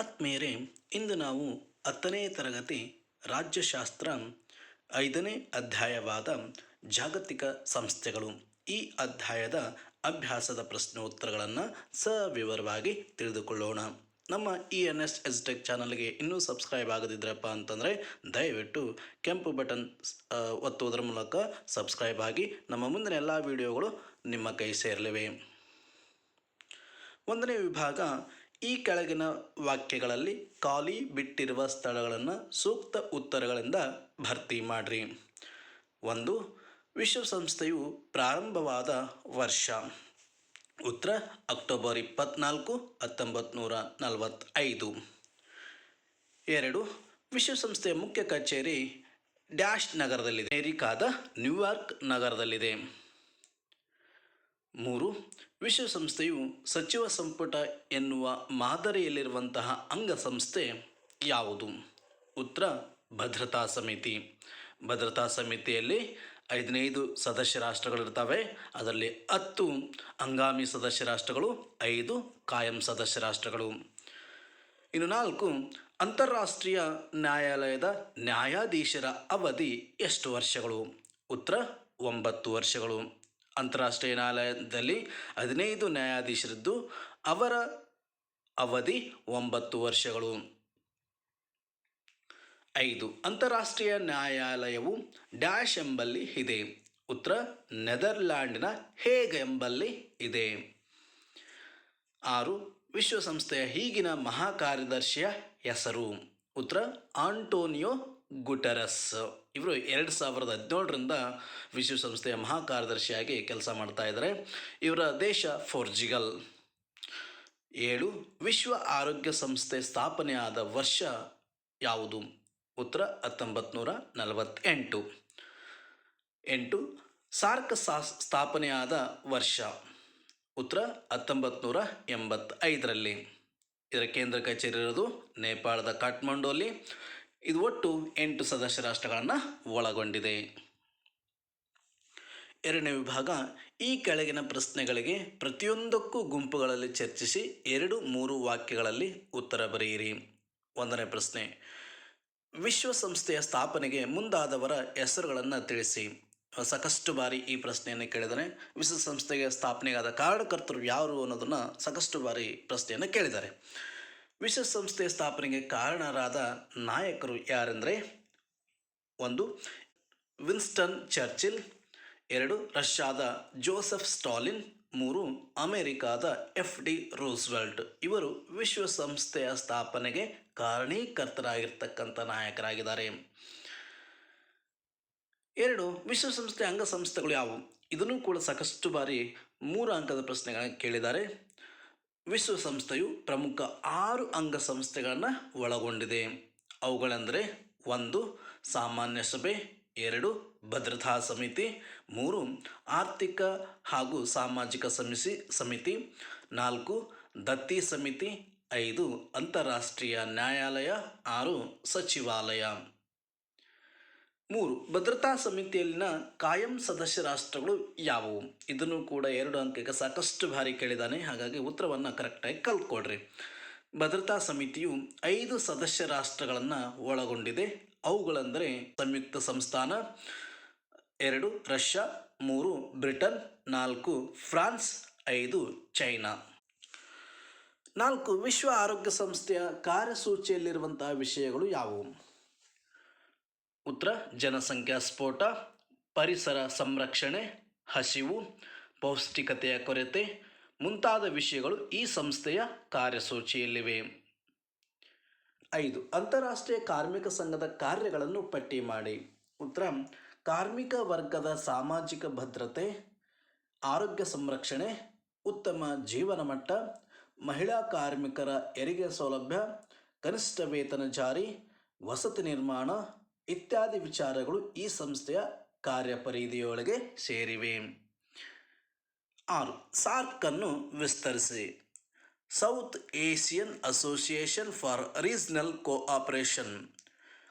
ಆತ್ಮೀಯರೇ ಇಂದು ನಾವು ಹತ್ತನೇ ತರಗತಿ ರಾಜ್ಯಶಾಸ್ತ್ರ ಐದನೇ ಅಧ್ಯಾಯವಾದ ಜಾಗತಿಕ ಸಂಸ್ಥೆಗಳು. ಈ ಅಧ್ಯಾಯದ ಅಭ್ಯಾಸದ ಪ್ರಶ್ನೋತ್ತರಗಳನ್ನು ಸವಿವರವಾಗಿ ತಿಳಿದುಕೊಳ್ಳೋಣ. ನಮ್ಮ E N S S tech ಚಾನಲ್ಗೆ ಇನ್ನೂ ಸಬ್ಸ್ಕ್ರೈಬ್ ಆಗದಿದ್ರಪ್ಪ ಅಂತಂದರೆ ದಯವಿಟ್ಟು ಕೆಂಪು ಬಟನ್ ಒತ್ತುವುದರ ಮೂಲಕ ಸಬ್ಸ್ಕ್ರೈಬ್ ಆಗಿ ನಮ್ಮ ಮುಂದಿನ ಎಲ್ಲ ವಿಡಿಯೋಗಳು ನಿಮ್ಮ ಕೈ ಸೇರಲಿವೆ. ಒಂದನೇ ವಿಭಾಗ ಈ ಕೆಳಗಿನ ವಾಕ್ಯಗಳಲ್ಲಿ ಖಾಲಿ ಬಿಟ್ಟಿರುವ ಸ್ಥಳಗಳನ್ನು ಸೂಕ್ತ ಉತ್ತರಗಳಿಂದ ಭರ್ತಿ ಮಾಡಿರಿ. ಒಂದು, ವಿಶ್ವಸಂಸ್ಥೆಯು ಪ್ರಾರಂಭವಾದ ವರ್ಷ. ಉತ್ತರ, ಅಕ್ಟೋಬರ್ ಇಪ್ಪತ್ನಾಲ್ಕು ಹತ್ತೊಂಬತ್ತು ನೂರ ನಲವತ್ತೈದು. ಎರಡು, ವಿಶ್ವಸಂಸ್ಥೆಯ ಮುಖ್ಯ ಕಚೇರಿ ಡ್ಯಾಶ್ ನಗರದಲ್ಲಿದೆ. ಅಮೆರಿಕಾದ ನ್ಯೂಯಾರ್ಕ್ ನಗರದಲ್ಲಿದೆ. ಮೂರು ವಿಶ್ವಸಂಸ್ಥೆಯು ಸಚಿವ ಸಂಪುಟ ಎನ್ನುವ ಮಾದರಿಯಲ್ಲಿರುವಂತಹ ಅಂಗಸಂಸ್ಥೆ ಯಾವುದು? ಉತ್ತರ, ಭದ್ರತಾ ಸಮಿತಿ. ಭದ್ರತಾ ಸಮಿತಿಯಲ್ಲಿ ಐದನೈದು ಸದಸ್ಯ ರಾಷ್ಟ್ರಗಳಿರ್ತವೆ ಅದರಲ್ಲಿ ಹತ್ತು ಹಂಗಾಮಿ ಸದಸ್ಯ ರಾಷ್ಟ್ರಗಳು, ಐದು ಕಾಯಂ ಸದಸ್ಯ ರಾಷ್ಟ್ರಗಳು. ಇನ್ನು ನಾಲ್ಕು, ಅಂತಾರಾಷ್ಟ್ರೀಯ ನ್ಯಾಯಾಲಯದ ನ್ಯಾಯಾಧೀಶರ ಅವಧಿ ಎಷ್ಟು ವರ್ಷಗಳು? ಉತ್ತರ, ಒಂಬತ್ತು ವರ್ಷಗಳು. ಅಂತಾರಾಷ್ಟ್ರೀಯ ನ್ಯಾಯಾಲಯದಲ್ಲಿ ಹದಿನೈದು ನ್ಯಾಯಾಧೀಶರಿದ್ದು ಅವರ ಅವಧಿ ಒಂಬತ್ತು ವರ್ಷಗಳು. ಐದು, ಅಂತಾರಾಷ್ಟ್ರೀಯ ನ್ಯಾಯಾಲಯವು ಡ್ಯಾಶ್ ಎಂಬಲ್ಲಿ ಇದೆ. ಉತ್ತರ, ನೆದರ್ಲ್ಯಾಂಡಿನ ಹೇಗ್ ಎಂಬಲ್ಲಿ ಇದೆ. ಆರು, ವಿಶ್ವಸಂಸ್ಥೆಯ ಈಗಿನ ಮಹಾಕಾರ್ಯದರ್ಶಿಯ ಹೆಸರು. ಉತ್ತರ, ಆಂಟೋನಿಯೋ ಗುಟರಸ್. ಇವರು ಎರಡು ಸಾವಿರದ ಹದಿನೇಳರಿಂದ ವಿಶ್ವಸಂಸ್ಥೆಯ ಮಹಾಕಾರ್ಯದರ್ಶಿಯಾಗಿ ಕೆಲಸ ಮಾಡ್ತಾ ಇದ್ದಾರೆ ಇವರ ದೇಶ ಫೋರ್ಜಿಗಲ್. ಏಳು, ವಿಶ್ವ ಆರೋಗ್ಯ ಸಂಸ್ಥೆ ಸ್ಥಾಪನೆಯಾದ ವರ್ಷ ಯಾವುದು? ಉತ್ತರ ಹತ್ತೊಂಬತ್ತು ನೂರ ನಲವತ್ತೆಂಟು. ಎಂಟು, ಸಾರ್ಕ್ ಸಾ ಸ್ಥಾಪನೆಯಾದ ವರ್ಷ. ಉತ್ತರ ಹತ್ತೊಂಬತ್ತು ನೂರ ಎಂಬತ್ತೈದರಲ್ಲಿ. ಇದರ ಕೇಂದ್ರ ಕಚೇರಿ ಇರೋದು ನೇಪಾಳದ ಕಾಠ್ಮಂಡುವಲ್ಲಿ. ಇದು ಒಟ್ಟು ಎಂಟು ಸದಸ್ಯ ರಾಷ್ಟ್ರಗಳನ್ನು ಒಳಗೊಂಡಿದೆ. ಎರಡನೇ ವಿಭಾಗ, ಈ ಕೆಳಗಿನ ಪ್ರಶ್ನೆಗಳಿಗೆ ಪ್ರತಿಯೊಂದಕ್ಕೂ ಗುಂಪುಗಳಲ್ಲಿ ಚರ್ಚಿಸಿ ಎರಡು ಮೂರು ವಾಕ್ಯಗಳಲ್ಲಿ ಉತ್ತರ ಬರೆಯಿರಿ. ಒಂದನೇ ಪ್ರಶ್ನೆ, ವಿಶ್ವಸಂಸ್ಥೆಯ ಸ್ಥಾಪನೆಗೆ ಮುಂದಾದವರ ಹೆಸರುಗಳನ್ನು ತಿಳಿಸಿ. ಸಾಕಷ್ಟು ಬಾರಿ ಈ ಪ್ರಶ್ನೆಯನ್ನು ಕೇಳಿದರೆ ವಿಶ್ವಸಂಸ್ಥೆಗೆ ಸ್ಥಾಪನೆಗಾದ ಕಾರಣಕರ್ತರು ಯಾರು ಅನ್ನೋದನ್ನು ಸಾಕಷ್ಟು ಬಾರಿ ಪ್ರಶ್ನೆಯನ್ನು ಕೇಳಿದ್ದಾರೆ. ವಿಶ್ವಸಂಸ್ಥೆಯ ಸ್ಥಾಪನೆಗೆ ಕಾರಣರಾದ ನಾಯಕರು ಯಾರೆಂದರೆ ಒಂದು ವಿನ್ಸ್ಟನ್ ಚರ್ಚಿಲ್, ಎರಡು ರಷ್ಯಾದ ಜೋಸೆಫ್ ಸ್ಟಾಲಿನ್, ಮೂರು ಅಮೆರಿಕಾದ ಎಫ್ ಡಿ ರೂಸ್ವೆಲ್ಟ್. ಇವರು ವಿಶ್ವಸಂಸ್ಥೆಯ ಸ್ಥಾಪನೆಗೆ ಕಾರಣೀಕರ್ತರಾಗಿರ್ತಕ್ಕಂಥ ನಾಯಕರಾಗಿದ್ದಾರೆ. ಎರಡು, ವಿಶ್ವಸಂಸ್ಥೆ ಅಂಗಸಂಸ್ಥೆಗಳು ಯಾವುವು? ಇದನ್ನು ಕೂಡ ಸಾಕಷ್ಟು ಬಾರಿ ಮೂರು ಅಂಕದ ಪ್ರಶ್ನೆಗಳನ್ನು ಕೇಳಿದ್ದಾರೆ. ವಿಶ್ವಸಂಸ್ಥೆಯು ಪ್ರಮುಖ ಆರು ಅಂಗಸಂಸ್ಥೆಗಳನ್ನು ಒಳಗೊಂಡಿದೆ. ಅವುಗಳೆಂದರೆ ಒಂದು ಸಾಮಾನ್ಯ ಸಭೆ, ಎರಡು ಭದ್ರತಾ ಸಮಿತಿ, ಮೂರು ಆರ್ಥಿಕ ಹಾಗೂ ಸಾಮಾಜಿಕ ಸಮಿತಿ ಸಮಿತಿ, ನಾಲ್ಕು ದತ್ತಿ ಸಮಿತಿ, ಐದು ಅಂತಾರಾಷ್ಟ್ರೀಯ ನ್ಯಾಯಾಲಯ, ಆರು ಸಚಿವಾಲಯ. ಮೂರು, ಭದ್ರತಾ ಸಮಿತಿಯಲ್ಲಿನ ಕಾಯಂ ಸದಸ್ಯ ರಾಷ್ಟ್ರಗಳು ಯಾವುವು? ಇದನ್ನು ಕೂಡ ಎರಡು ಅಂಕಕ್ಕೆ ಸಾಕಷ್ಟು ಬಾರಿ ಕೇಳಿದ್ದಾನೆ ಹಾಗಾಗಿ ಉತ್ತರವನ್ನು ಕರೆಕ್ಟಾಗಿ ಕಲ್ತ್ಕೊಡ್ರಿ ಭದ್ರತಾ ಸಮಿತಿಯು ಐದು ಸದಸ್ಯ ರಾಷ್ಟ್ರಗಳನ್ನು ಒಳಗೊಂಡಿದೆ. ಅವುಗಳೆಂದರೆ ಸಂಯುಕ್ತ ಸಂಸ್ಥಾನ, ಎರಡು ರಷ್ಯಾ, ಮೂರು ಬ್ರಿಟನ್, ನಾಲ್ಕು ಫ್ರಾನ್ಸ್, ಐದು ಚೈನಾ. ನಾಲ್ಕು, ವಿಶ್ವ ಆರೋಗ್ಯ ಸಂಸ್ಥೆಯ ಕಾರ್ಯಸೂಚಿಯಲ್ಲಿರುವಂತಹ ವಿಷಯಗಳು ಯಾವುವು? ಉತ್ತರ ಜನಸಂಖ್ಯಾ ಸ್ಫೋಟ, ಪರಿಸರ ಸಂರಕ್ಷಣೆ, ಹಸಿವು, ಪೌಷ್ಟಿಕತೆಯ ಕೊರತೆ ಮುಂತಾದ ವಿಷಯಗಳು ಈ ಸಂಸ್ಥೆಯ ಕಾರ್ಯಸೂಚಿಯಲ್ಲಿವೆ. ಐದು, ಅಂತಾರಾಷ್ಟ್ರೀಯ ಕಾರ್ಮಿಕ ಸಂಘದ ಕಾರ್ಯಗಳನ್ನು ಪಟ್ಟಿ ಮಾಡಿ. ಉತ್ತರ ಕಾರ್ಮಿಕ ವರ್ಗದ ಸಾಮಾಜಿಕ ಭದ್ರತೆ, ಆರೋಗ್ಯ ಸಂರಕ್ಷಣೆ, ಉತ್ತಮ ಜೀವನ ಮಟ್ಟ, ಮಹಿಳಾ ಕಾರ್ಮಿಕರ ಹೆರಿಗೆ ಸೌಲಭ್ಯ, ಕನಿಷ್ಠ ವೇತನ ಜಾರಿ, ವಸತಿ ನಿರ್ಮಾಣ ಇತ್ಯಾದಿ ವಿಚಾರಗಳು ಈ ಸಂಸ್ಥೆಯ ಕಾರ್ಯಪರಿಧಿಯೊಳಗೆ ಸೇರಿವೆ. ಆರು ಸಾರ್ಕನ್ನು ವಿಸ್ತರಿಸಿ. South Asian association for regional cooperation,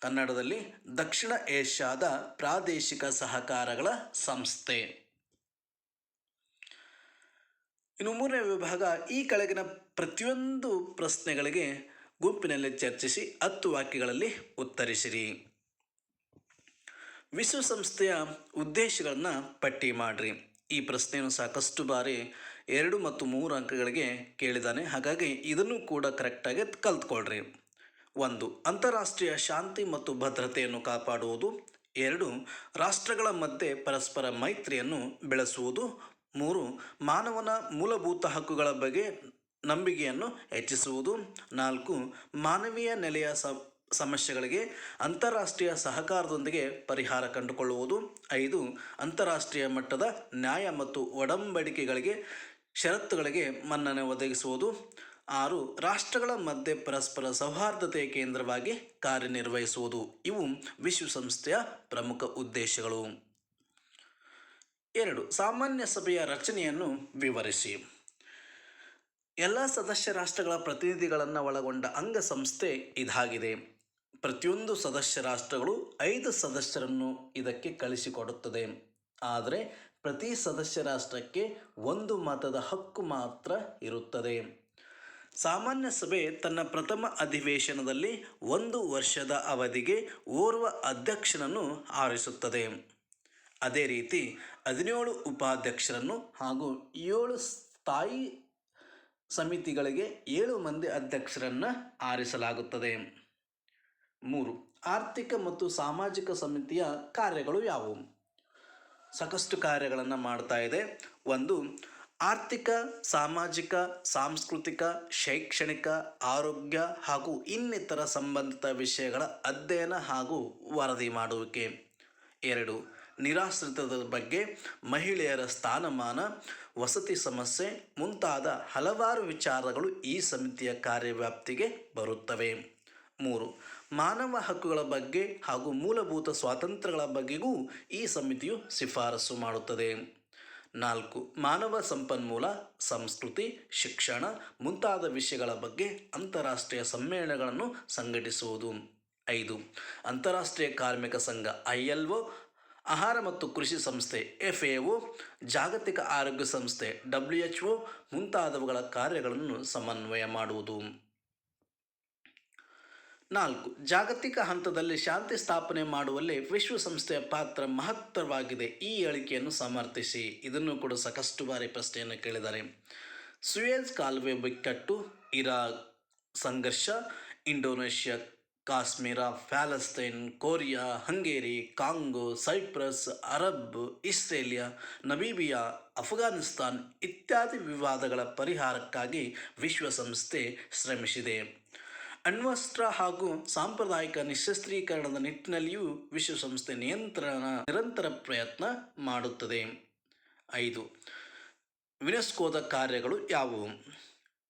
ಕನ್ನಡದಲ್ಲಿ ದಕ್ಷಿಣ ಏಷ್ಯಾದ ಪ್ರಾದೇಶಿಕ ಸಹಕಾರಗಳ ಸಂಸ್ಥೆ. ಇನ್ನು ಮೂರನೇ ವಿಭಾಗ, ಈ ಕೆಳಗಿನ ಪ್ರತಿಯೊಂದು ಪ್ರಶ್ನೆಗಳಿಗೆ ಗುಂಪಿನಲ್ಲಿ ಚರ್ಚಿಸಿ ಹತ್ತು ವಾಕ್ಯಗಳಲ್ಲಿ ಉತ್ತರಿಸಿರಿ. ವಿಶ್ವಸಂಸ್ಥೆಯ ಉದ್ದೇಶಗಳನ್ನು ಪಟ್ಟಿ ಮಾಡಿರಿ. ಈ ಪ್ರಶ್ನೆಯನ್ನು ಸಾಕಷ್ಟು ಬಾರಿ ಎರಡು ಮತ್ತು ಮೂರು ಅಂಕಗಳಿಗೆ ಕೇಳಿದ್ದಾನೆ ಹಾಗಾಗಿ ಇದನ್ನು ಕೂಡ ಕರೆಕ್ಟಾಗಿ ಕಲ್ತ್ಕೊಳ್ರಿ. ಒಂದು, ಅಂತಾರಾಷ್ಟ್ರೀಯ ಶಾಂತಿ ಮತ್ತು ಭದ್ರತೆಯನ್ನು ಕಾಪಾಡುವುದು. ಎರಡು, ರಾಷ್ಟ್ರಗಳ ಮಧ್ಯೆ ಪರಸ್ಪರ ಮೈತ್ರಿಯನ್ನು ಬೆಳೆಸುವುದು. ಮೂರು, ಮಾನವನ ಮೂಲಭೂತ ಹಕ್ಕುಗಳ ಬಗ್ಗೆ ನಂಬಿಕೆಯನ್ನು ಹೆಚ್ಚಿಸುವುದು. ನಾಲ್ಕು, ಮಾನವೀಯ ನೆಲೆಯ ಸ ಸಮಸ್ಯೆಗಳಿಗೆ ಅಂತಾರಾಷ್ಟ್ರೀಯ ಸಹಕಾರದೊಂದಿಗೆ ಪರಿಹಾರ ಕಂಡುಕೊಳ್ಳುವುದು. ಐದು, ಅಂತಾರಾಷ್ಟ್ರೀಯ ಮಟ್ಟದ ನ್ಯಾಯ ಮತ್ತು ಒಡಂಬಡಿಕೆಗಳಿಗೆ, ಷರತ್ತುಗಳಿಗೆ ಮನ್ನಣೆ ಒದಗಿಸುವುದು. ಆರು, ರಾಷ್ಟ್ರಗಳ ಮಧ್ಯೆ ಪರಸ್ಪರ ಸೌಹಾರ್ದತೆಯ ಕೇಂದ್ರವಾಗಿ ಕಾರ್ಯನಿರ್ವಹಿಸುವುದು. ಇವು ವಿಶ್ವಸಂಸ್ಥೆಯ ಪ್ರಮುಖ ಉದ್ದೇಶಗಳು. ಎರಡು, ಸಾಮಾನ್ಯ ಸಭೆಯ ರಚನೆಯನ್ನು ವಿವರಿಸಿ. ಎಲ್ಲ ಸದಸ್ಯ ರಾಷ್ಟ್ರಗಳ ಪ್ರತಿನಿಧಿಗಳನ್ನು ಒಳಗೊಂಡ ಅಂಗಸಂಸ್ಥೆ ಇದಾಗಿದೆ. ಪ್ರತಿಯೊಂದು ಸದಸ್ಯ ರಾಷ್ಟ್ರಗಳು ಐದು ಸದಸ್ಯರನ್ನು ಇದಕ್ಕೆ ಕಳಿಸಿಕೊಡುತ್ತದೆ. ಆದರೆ ಪ್ರತಿ ಸದಸ್ಯ ರಾಷ್ಟ್ರಕ್ಕೆ ಒಂದು ಮತದ ಹಕ್ಕು ಮಾತ್ರ ಇರುತ್ತದೆ. ಸಾಮಾನ್ಯ ಸಭೆ ತನ್ನ ಪ್ರಥಮ ಅಧಿವೇಶನದಲ್ಲಿ ಒಂದು ವರ್ಷದ ಅವಧಿಗೆ ಓರ್ವ ಅಧ್ಯಕ್ಷನನ್ನು ಆರಿಸುತ್ತದೆ. ಅದೇ ರೀತಿ ಹದಿನೇಳು ಉಪಾಧ್ಯಕ್ಷರನ್ನು ಹಾಗೂ ಏಳು ಸ್ಥಾಯಿ ಸಮಿತಿಗಳಿಗೆ ಏಳು ಮಂದಿ ಅಧ್ಯಕ್ಷರನ್ನು ಆರಿಸಲಾಗುತ್ತದೆ. ಮೂರು, ಆರ್ಥಿಕ ಮತ್ತು ಸಾಮಾಜಿಕ ಸಮಿತಿಯ ಕಾರ್ಯಗಳು ಯಾವುವು? ಸಾಕಷ್ಟು ಕಾರ್ಯಗಳನ್ನು ಮಾಡ್ತಾ ಇದೆ. ಒಂದು, ಆರ್ಥಿಕ, ಸಾಮಾಜಿಕ, ಸಾಂಸ್ಕೃತಿಕ, ಶೈಕ್ಷಣಿಕ, ಆರೋಗ್ಯ ಹಾಗೂ ಇನ್ನಿತರ ಸಂಬಂಧಿತ ವಿಷಯಗಳ ಅಧ್ಯಯನ ಹಾಗೂ ವರದಿ ಮಾಡುವಿಕೆ. ಎರಡು, ನಿರಾಶ್ರಿತದ ಬಗ್ಗೆ ಮಹಿಳೆಯರ ಸ್ಥಾನಮಾನ, ವಸತಿ ಸಮಸ್ಯೆ ಮುಂತಾದ ಹಲವಾರು ವಿಚಾರಗಳು ಈ ಸಮಿತಿಯ ಕಾರ್ಯವ್ಯಾಪ್ತಿಗೆ ಬರುತ್ತವೆ. ಮೂರು ಮಾನವ ಹಕ್ಕುಗಳ ಬಗ್ಗೆ ಹಾಗೂ ಮೂಲಭೂತ ಸ್ವಾತಂತ್ರ್ಯಗಳ ಬಗ್ಗೆಗೂ ಈ ಸಮಿತಿಯು ಶಿಫಾರಸು ಮಾಡುತ್ತದೆ. ನಾಲ್ಕು, ಮಾನವ ಸಂಪನ್ಮೂಲ, ಸಂಸ್ಕೃತಿ, ಶಿಕ್ಷಣ ಮುಂತಾದ ವಿಷಯಗಳ ಬಗ್ಗೆ ಅಂತಾರಾಷ್ಟ್ರೀಯ ಸಮ್ಮೇಳನಗಳನ್ನು ಸಂಘಟಿಸುವುದು. ಐದು, ಅಂತಾರಾಷ್ಟ್ರೀಯ ಕಾರ್ಮಿಕ ಸಂಘ ಐ ಎಲ್ ಒ ಆಹಾರ ಮತ್ತು ಕೃಷಿ ಸಂಸ್ಥೆ ಎಫ್ ಎ ಒ ಜಾಗತಿಕ ಆರೋಗ್ಯ ಸಂಸ್ಥೆ, ಡಬ್ಲ್ಯೂ ಎಚ್ ಒ ಮುಂತಾದವುಗಳ ಕಾರ್ಯಗಳನ್ನು ಸಮನ್ವಯ ಮಾಡುವುದು. ನಾಲ್ಕು, ಜಾಗತಿಕ ಹಂತದಲ್ಲಿ ಶಾಂತಿ ಸ್ಥಾಪನೆ ಮಾಡುವಲ್ಲಿ ವಿಶ್ವಸಂಸ್ಥೆಯ ಪಾತ್ರ ಮಹತ್ತರವಾಗಿದೆ. ಈ ಹೇಳಿಕೆಯನ್ನು ಸಮರ್ಥಿಸಿ. ಇದನ್ನು ಕೂಡ ಸಾಕಷ್ಟು ಬಾರಿ ಪ್ರಶ್ನೆಯನ್ನು ಕೇಳಿದ್ದಾರೆ. ಸುಯೇಜ್ ಕಾಲುವೆ ಬಿಕ್ಕಟ್ಟು, ಇರಾಕ್ ಸಂಘರ್ಷ, Indonesia, Kashmir, Palestine, Korea, Hungary, Congo, Cyprus, Arab, ಇಸ್ರೇಲಿಯಾ, Namibia, Afghanistan ಇತ್ಯಾದಿ ವಿವಾದಗಳ ಪರಿಹಾರಕ್ಕಾಗಿ ವಿಶ್ವಸಂಸ್ಥೆ ಶ್ರಮಿಸಿದೆ. ಅಣ್ವಸ್ತ್ರ ಹಾಗೂ ಸಾಂಪ್ರದಾಯಿಕ ನಿಶಸ್ತ್ರೀಕರಣದ ನಿಟ್ಟಿನಲ್ಲಿಯೂ ವಿಶ್ವಸಂಸ್ಥೆ ನಿಯಂತ್ರಣ ನಿರಂತರ ಪ್ರಯತ್ನ ಮಾಡುತ್ತದೆ. ಐದು. ಯುನೆಸ್ಕೋದ ಕಾರ್ಯಗಳು ಯಾವುವು?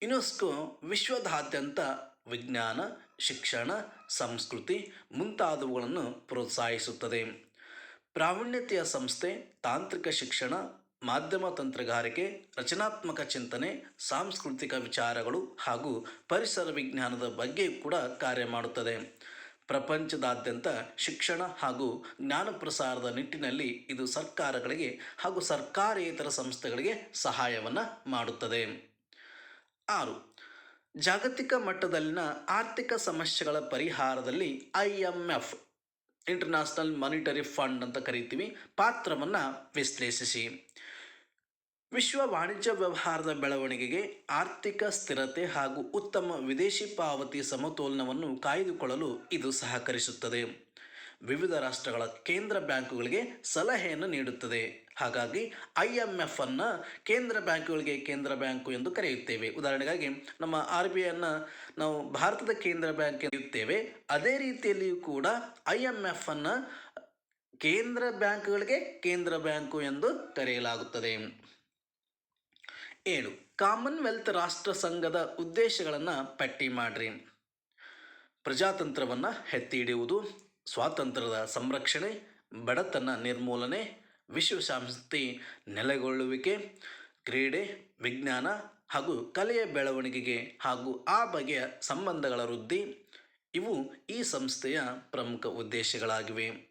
ಯುನೆಸ್ಕೋ ವಿಶ್ವದಾದ್ಯಂತ ವಿಜ್ಞಾನ, ಶಿಕ್ಷಣ, ಸಂಸ್ಕೃತಿ ಮುಂತಾದವುಗಳನ್ನು ಪ್ರೋತ್ಸಾಹಿಸುತ್ತದೆ. ಪ್ರಾವೀಣ್ಯತೆಯ ಸಂಸ್ಥೆ, ತಾಂತ್ರಿಕ ಶಿಕ್ಷಣ ಮಾಧ್ಯಮ ತಂತ್ರಗಾರಿಕೆ, ರಚನಾತ್ಮಕ ಚಿಂತನೆ, ಸಾಂಸ್ಕೃತಿಕ ವಿಚಾರಗಳು ಹಾಗೂ ಪರಿಸರ ವಿಜ್ಞಾನದ ಬಗ್ಗೆ ಕೂಡ ಕಾರ್ಯ ಮಾಡುತ್ತದೆ. ಪ್ರಪಂಚದಾದ್ಯಂತ ಶಿಕ್ಷಣ ಹಾಗೂ ಜ್ಞಾನ ಪ್ರಸಾರದ ನಿಟ್ಟಿನಲ್ಲಿ ಇದು ಸರ್ಕಾರಗಳಿಗೆ ಹಾಗೂ ಸರ್ಕಾರೇತರ ಸಂಸ್ಥೆಗಳಿಗೆ ಸಹಾಯವನ್ನು ಮಾಡುತ್ತದೆ. ಆರು, ಜಾಗತಿಕ ಮಟ್ಟದಲ್ಲಿನ ಆರ್ಥಿಕ ಸಮಸ್ಯೆಗಳ ಪರಿಹಾರದಲ್ಲಿ I M F, international monetary fund ಅಂತ ಕರಿತೀವಿ. ಪಾತ್ರವನ್ನು ವಿಶ್ಲೇಷಿಸಿ. ವಿಶ್ವ ವಾಣಿಜ್ಯ ವ್ಯವಹಾರದ ಬೆಳವಣಿಗೆಗೆ ಆರ್ಥಿಕ ಸ್ಥಿರತೆ ಹಾಗೂ ಉತ್ತಮ ವಿದೇಶಿ ಪಾವತಿ ಸಮತೋಲನವನ್ನು ಕಾಯ್ದುಕೊಳ್ಳಲು ಇದು ಸಹಕರಿಸುತ್ತದೆ. ವಿವಿಧ ರಾಷ್ಟ್ರಗಳ ಕೇಂದ್ರ ಬ್ಯಾಂಕುಗಳಿಗೆ ಸಲಹೆಯನ್ನು ನೀಡುತ್ತದೆ. ಹಾಗಾಗಿ ಐ ಎಂ ಎಫ್ ಅನ್ನು ಕೇಂದ್ರ ಬ್ಯಾಂಕುಗಳಿಗೆ ಕೇಂದ್ರ ಬ್ಯಾಂಕು ಎಂದು ಕರೆಯುತ್ತೇವೆ. ಉದಾಹರಣೆಗಾಗಿ ನಮ್ಮ ಆರ್ ಬಿ ಐನ್ನು ನಾವು ಭಾರತದ ಕೇಂದ್ರ ಬ್ಯಾಂಕ್ ಕರೆಯುತ್ತೇವೆ. ಅದೇ ರೀತಿಯಲ್ಲಿಯೂ ಕೂಡ ಐ ಎಂ ಎಫ್ ಅನ್ನು ಕೇಂದ್ರ ಬ್ಯಾಂಕುಗಳಿಗೆ ಕೇಂದ್ರ ಬ್ಯಾಂಕು ಎಂದು ಕರೆಯಲಾಗುತ್ತದೆ. ಏಳು. ಕಾಮನ್ವೆಲ್ತ್ ರಾಷ್ಟ್ರ ಸಂಘದ ಉದ್ದೇಶಗಳನ್ನು ಪಟ್ಟಿ ಮಾಡ್ರಿ. ಪ್ರಜಾತಂತ್ರವನ್ನು ಎತ್ತಿ ಹಿಡಿಯುವುದು ಸ್ವಾತಂತ್ರ್ಯದ ಸಂರಕ್ಷಣೆ, ಬಡತನ ನಿರ್ಮೂಲನೆ ವಿಶ್ವಶಾಂತಿ ನೆಲೆಗೊಳ್ಳುವಿಕೆ, ಕ್ರೀಡೆ, ವಿಜ್ಞಾನ ಹಾಗೂ ಕಲೆಯ ಬೆಳವಣಿಗೆಗೆ ಹಾಗೂ ಆ ಬಗೆಯ ಸಂಬಂಧಗಳ ವೃದ್ಧಿ, ಇವು ಈ ಸಂಸ್ಥೆಯ ಪ್ರಮುಖ ಉದ್ದೇಶಗಳಾಗಿವೆ.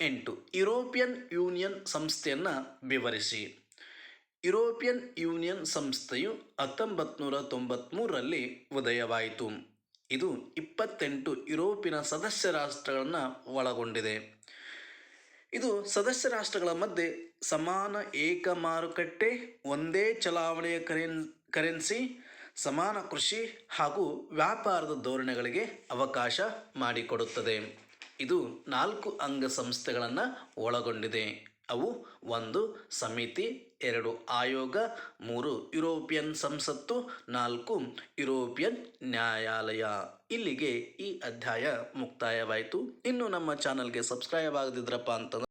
ಎಂಟು. ಯುರೋಪಿಯನ್ ಯೂನಿಯನ್ ಸಂಸ್ಥೆಯನ್ನು ವಿವರಿಸಿ. ಯುರೋಪಿಯನ್ ಯೂನಿಯನ್ ಸಂಸ್ಥೆಯು ಹತ್ತೊಂಬತ್ತು ನೂರ ಉದಯವಾಯಿತು. ಇದು ಇಪ್ಪತ್ತೆಂಟು ಯುರೋಪಿನ ಸದಸ್ಯ ರಾಷ್ಟ್ರಗಳನ್ನು ಒಳಗೊಂಡಿದೆ. ಇದು ಸದಸ್ಯ ರಾಷ್ಟ್ರಗಳ ಮಧ್ಯೆ ಸಮಾನ ಏಕ ಮಾರುಕಟ್ಟೆ, ಒಂದೇ ಚಲಾವಣೆಯ ಕರೆನ್, ಕರೆನ್ಸಿ, ಸಮಾನ ಕೃಷಿ ಹಾಗೂ ವ್ಯಾಪಾರದ ಧೋರಣೆಗಳಿಗೆ ಅವಕಾಶ ಮಾಡಿಕೊಡುತ್ತದೆ. ಇದು ನಾಲ್ಕು ಅಂಗ ಸಂಸ್ಥೆಗಳನ್ನು ಒಳಗೊಂಡಿದೆ. ಅವು ಒಂದು ಸಮಿತಿ, ಎರಡು ಆಯೋಗ, ಮೂರು ಯುರೋಪಿಯನ್ ಸಂಸತ್ತು, ನಾಲ್ಕು ಯುರೋಪಿಯನ್ ನ್ಯಾಯಾಲಯ. ಇಲ್ಲಿಗೆ ಈ ಅಧ್ಯಾಯ ಮುಕ್ತಾಯವಾಯಿತು. ಇನ್ನು ನಮ್ಮ ಚಾನಲ್ಗೆ ಸಬ್ಸ್ಕ್ರೈಬ್ ಆಗದಿದ್ರಪ್ಪ ಅಂತಂದ್ರೆ